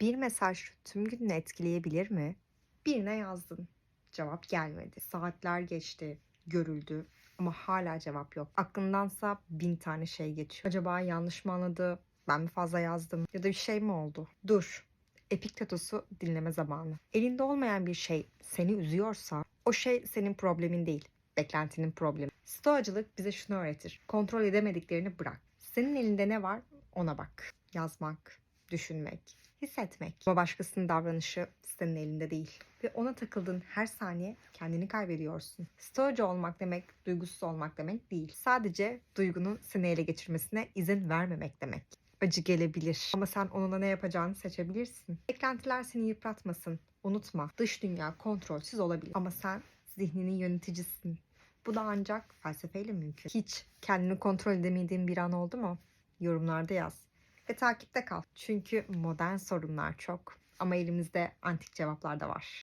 Bir mesaj tüm gününü etkileyebilir mi? Birine yazdın. Cevap gelmedi. Saatler geçti. Görüldü. Ama hala cevap yok. Aklındansa bin tane şey geçiyor. Acaba yanlış mı anladı? Ben mi fazla yazdım? Ya da bir şey mi oldu? Dur. Epiktetos'u dinleme zamanı. Elinde olmayan bir şey seni üzüyorsa o şey senin problemin değil. Beklentinin problemi. Stoacılık bize şunu öğretir. Kontrol edemediklerini bırak. Senin elinde ne var ona bak. Yazmak, düşünmek, hissetmek. Ama başkasının davranışı senin elinde değil. Ve ona takıldığın her saniye kendini kaybediyorsun. Stoacı olmak demek, duygusuz olmak demek değil. Sadece duygunun seni ele geçirmesine izin vermemek demek. Acı gelebilir ama sen onunla ne yapacağını seçebilirsin. Beklentiler seni yıpratmasın. Unutma, dış dünya kontrolsüz olabilir ama sen zihninin yöneticisisin. Bu da ancak felsefeyle mümkün. Hiç kendini kontrol edemediğin bir an oldu mu? Yorumlarda yaz. Ve takipte kal. Çünkü modern sorunlar çok. Ama elimizde antik cevaplar da var.